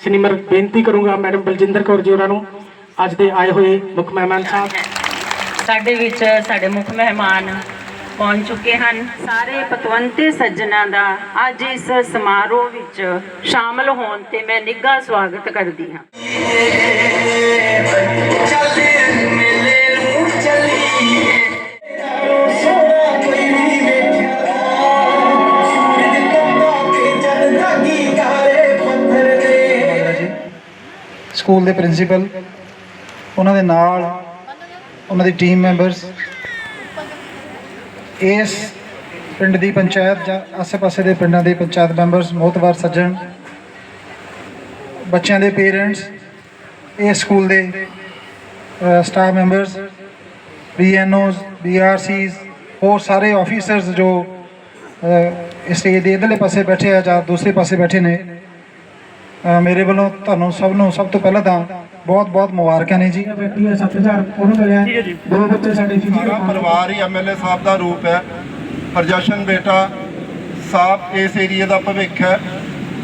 ਸਨਿਮਰ ਬੇਨਤੀ ਕਰੂੰਗਾ ਮੈਡਮ ਬਲਜਿੰਦਰ ਕੌਰ ਜੀ ਉਹਨਾਂ ਨੂੰ। ਅੱਜ ਦੇ ਆਏ ਹੋਏ ਮੁੱਖ ਮਹਿਮਾਨ ਸਾਹਿਬ। ਸਾਡੇ ਵਿੱਚ ਸਾਡੇ ਮੁੱਖ ਮਹਿਮਾਨ ਪਹੁੰਚ ਚੁੱਕੇ ਹਨ। ਸਾਰੇ ਪਤਵੰਤੇ ਸੱਜਣਾ ਦਾ ਅੱਜ ਇਸ ਸਮਾਰੋਹ ਵਿੱਚ ਸ਼ਾਮਲ ਹੋਣ ਤੇ ਮੈਂ ਨਿੱਘਾ ਸਵਾਗਤ ਕਰਦੀ ਹਾਂ। ਸਕੂਲ ਦੇ ਪ੍ਰਿੰਸੀਪਲ, ਉਹਨਾਂ ਦੇ ਨਾਲ ਉਹਨਾਂ ਦੀ ਟੀਮ ਮੈਂਬਰਸ, ਇਸ ਪਿੰਡ ਦੀ ਪੰਚਾਇਤ ਜਾਂ ਆਸ-ਪਾਸੇ ਦੇ ਪਿੰਡਾਂ ਦੇ ਪੰਚਾਇਤ ਮੈਂਬਰਸ ਮੋਹਤਵਾਰ ਸੱਜਣ, ਬੱਚਿਆਂ ਦੇ ਪੇਰੈਂਟਸ, ਇਸ ਸਕੂਲ ਦੇ ਸਟਾਫ ਮੈਂਬਰਸ ਬੀਐਨਓਜ਼ ਬੀਆਰਸੀਜ਼ ਹੋਰ ਸਾਰੇ ਆਫੀਸਰਸ ਜੋ ਇਸ ਦੇ ਇਧਰਲੇ ਪਾਸੇ ਬੈਠੇ ਆ ਜਾਂ ਦੂਸਰੇ ਪਾਸੇ ਬੈਠੇ ਨੇ ਮੇਰੇ ਵੱਲੋਂ ਤੁਹਾਨੂੰ ਸਭ ਨੂੰ ਸਭ ਤੋਂ ਪਹਿਲਾਂ ਤਾਂ ਬਹੁਤ ਬਹੁਤ ਮੁਬਾਰਕਾਂ ਨੇ ਜੀ। ਬੈਠੀ ਹੈ 7000 ਉਹਨੂੰ ਮਿਲਿਆ ਠੀਕ ਹੈ ਜੀ। ਦੋ ਬੱਚੇ ਸਾਡੇ ਫਿਜ਼ੀਕਲ ਸਾਰਾ ਪਰਿਵਾਰ ਹੀ ਐਮਐਲਏ ਸਾਹਿਬ ਦਾ ਰੂਪ ਹੈ। ਪ੍ਰਜਸ਼ਨ ਬੇਟਾ ਸਾਹਿਬ ਇਸ ਏਰੀਆ ਦਾ ਭਵਿੱਖ ਹੈ।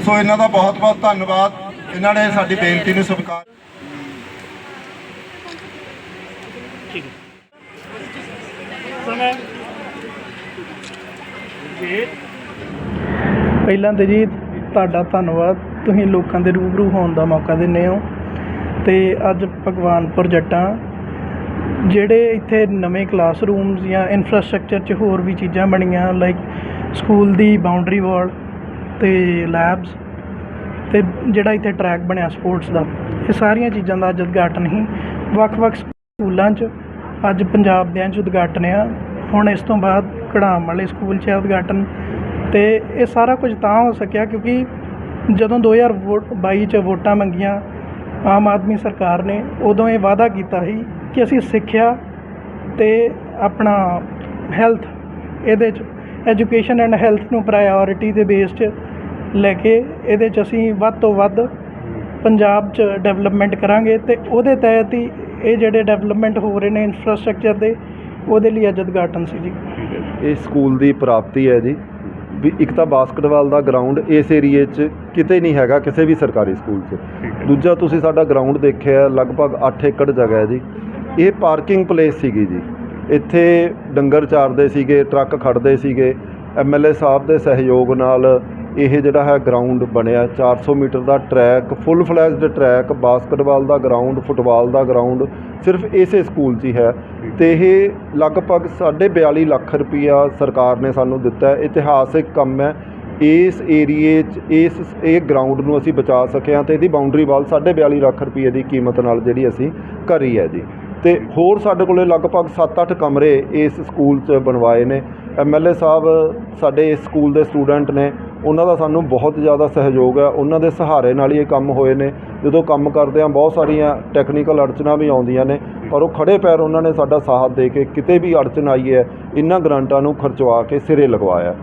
ਸੋ ਇਹਨਾਂ ਦਾ ਬਹੁਤ ਬਹੁਤ ਧੰਨਵਾਦ। ਇਹਨਾਂ ਨੇ ਸਾਡੀ ਬੇਨਤੀ ਨੂੰ ਸਵੀਕਾਰ ਪਹਿਲਾਂ ਤੇ ਜੀ ਤੁਹਾਡਾ ਧੰਨਵਾਦ। ਤੁਸੀਂ ਲੋਕਾਂ ਦੇ ਰੂਬਰੂ ਹੋਣ ਦਾ ਮੌਕਾ ਦਿੰਦੇ ਹੋ। ਅਤੇ ਅੱਜ ਭਗਵਾਨਪੁਰ ਜੱਟਾਂ, ਜਿਹੜੇ ਇੱਥੇ ਨਵੇਂ ਕਲਾਸਰੂਮਸ ਜਾਂ ਇਨਫਰਾਸਟ੍ਰਕਚਰ 'ਚ ਹੋਰ ਵੀ ਚੀਜ਼ਾਂ ਬਣੀਆਂ ਲਾਈਕ ਸਕੂਲ ਦੀ ਬਾਉਂਡਰੀ ਵਾਲ ਅਤੇ ਲੈਬਸ ਅਤੇ ਜਿਹੜਾ ਇੱਥੇ ਟਰੈਕ ਬਣਿਆ ਸਪੋਰਟਸ ਦਾ, ਇਹ ਸਾਰੀਆਂ ਚੀਜ਼ਾਂ ਦਾ ਅੱਜ ਉਦਘਾਟਨ ਹੀ ਵੱਖ-ਵੱਖ ਸਕੂਲਾਂ 'ਚ ਅੱਜ ਪੰਜਾਬ ਦਿਆਂ 'ਚ ਉਦਘਾਟਨ ਆ। ਹੁਣ ਇਸ ਤੋਂ ਬਾਅਦ ਕੜਾਮ ਵਾਲੇ ਸਕੂਲ 'ਚ ਹੈ ਉਦਘਾਟਨ ਤੇ ਇਹ ਸਾਰਾ ਕੁਝ ਤਾਂ ਹੋ ਸਕਿਆ ਕਿਉਂਕਿ ਜਦੋਂ 2022 ਚ ਵੋਟਾਂ ਮੰਗੀਆਂ, ਆਮ ਆਦਮੀ ਸਰਕਾਰ ਨੇ ਉਦੋਂ ਇਹ ਵਾਅਦਾ ਕੀਤਾ ਸੀ ਕਿ ਅਸੀਂ ਸਿੱਖਿਆ ਅਤੇ ਆਪਣਾ ਹੈਲਥ ਇਹਦੇ ਚ ਐਜੂਕੇਸ਼ਨ ਐਂਡ ਹੈਲਥ ਨੂੰ ਪ੍ਰਾਇੋਰਿਟੀ ਦੇ ਬੇਸ 'ਚ ਲੈ ਕੇ ਇਹਦੇ 'ਚ ਅਸੀਂ ਵੱਧ ਤੋਂ ਵੱਧ ਪੰਜਾਬ 'ਚ ਡਿਵੈਲਪਮੈਂਟ ਕਰਾਂਗੇ ਅਤੇ ਉਹਦੇ ਤਹਿਤ ਹੀ ਇਹ ਜਿਹੜੇ ਡਿਵੈਲਪਮੈਂਟ ਹੋ ਰਹੇ ਨੇ ਇਨਫਰਾਸਟ੍ਰਕਚਰ ਦੇ, ਉਹਦੇ ਲਈ ਅੱਜ ਉਦਘਾਟਨ ਸੀ ਜੀ। ਇਹ ਸਕੂਲ ਦੀ ਪ੍ਰਾਪਤੀ ਹੈ ਜੀ। ਵੀ ਇੱਕ ਤਾਂ ਬਾਸਕਟਬਾਲ ਦਾ ਗਰਾਊਂਡ ਇਸ ਏਰੀਏ 'ਚ ਕਿਤੇ ਨਹੀਂ ਹੈਗਾ ਕਿਸੇ ਵੀ ਸਰਕਾਰੀ ਸਕੂਲ 'ਚ। ਦੂਜਾ ਤੁਸੀਂ ਸਾਡਾ ਗਰਾਊਂਡ ਦੇਖਿਆ ਲਗਭਗ 8 ਏਕੜ ਜਗ੍ਹਾ ਹੈ ਜੀ। ਇਹ ਪਾਰਕਿੰਗ ਪਲੇਸ ਸੀਗੀ ਜੀ। ਇੱਥੇ ਡੰਗਰ ਚਾਰਦੇ ਸੀਗੇ ਟਰੱਕ ਖੜਦੇ ਸੀਗੇ। ਐਮਐਲਏ ਸਾਹਿਬ ਦੇ ਸਹਿਯੋਗ ਨਾਲ ਇਹ ਜਿਹੜਾ ਹੈ ਗਰਾਊਂਡ ਬਣਿਆ। 400 ਮੀਟਰ ਦਾ track full fledged track basketball ਦਾ ਗਰਾਊਂਡ ਫੁੱਟਬਾਲ ਦਾ ਗਰਾਊਂਡ ਸਿਰਫ ਇਸੇ ਸਕੂਲ 'ਚ ਹੀ ਹੈ। ਤੇ ਇਹ ਲਗਭਗ 42 ਲੱਖ ਰੁਪਈਆ ਸਰਕਾਰ ਨੇ ਸਾਨੂੰ ਦਿੱਤਾ। ਹੈ ਇਤਿਹਾਸਿਕ ਕੰਮ ਹੈ। ਇਸ ਏਰੀਏ 'ਚ, ਇਸ, ਇਹ ਗਰਾਊਂਡ ਨੂੰ ਅਸੀਂ ਬਚਾ ਸਕੇ ਹਾਂ ਤੇ ਇਹਦੀ ਬਾਉਂਡਰੀ ਵਾਲ 42 ਲੱਖ ਰੁਪਈਏ ਦੀ ਕੀਮਤ ਨਾਲ ਜਿਹੜੀ ਅਸੀਂ ਕਰੀ ਹੈ ਜੀ। ਤੇ ਹੋਰ ਸਾਡੇ ਕੋਲੇ ਲਗਭਗ 7-8 ਕਮਰੇ ਇਸ ਸਕੂਲ 'ਚ ਬਣਵਾਏ ਨੇ। ਐਮਐਲਏ ਸਾਹਿਬ, ਸਾਡੇ ਇਸ ਸਕੂਲ ਦੇ ਸਟੂਡੈਂਟ ਨੇ। ਉਹਨਾਂ ਦਾ ਸਾਨੂੰ ਬਹੁਤ ਜ਼ਿਆਦਾ ਸਹਿਯੋਗ ਹੈ। ਉਹਨਾਂ ਦੇ ਸਹਾਰੇ ਨਾਲ ਹੀ ਇਹ ਕੰਮ ਹੋਏ ਨੇ। ਜਦੋਂ ਕੰਮ ਕਰਦੇ ਆ ਬਹੁਤ ਸਾਰੀਆਂ ਟੈਕਨੀਕਲ ਅੜਚਨਾਂ ਵੀ ਆਉਂਦੀਆਂ ਨੇ। ਪਰ ਉਹ ਖੜੇ ਪੈਰ ਉਹਨਾਂ ਨੇ ਸਾਡਾ ਸਾਥ ਦੇ ਕੇ ਕਿਤੇ ਵੀ ਅੜਚਨ ਆਈ ਹੈ, ਇਹਨਾਂ ਗ੍ਰਾਂਟਾਂ ਨੂੰ ਖਰਚਵਾ ਕੇ ਸਿਰੇ ਲਗਵਾਇਆ।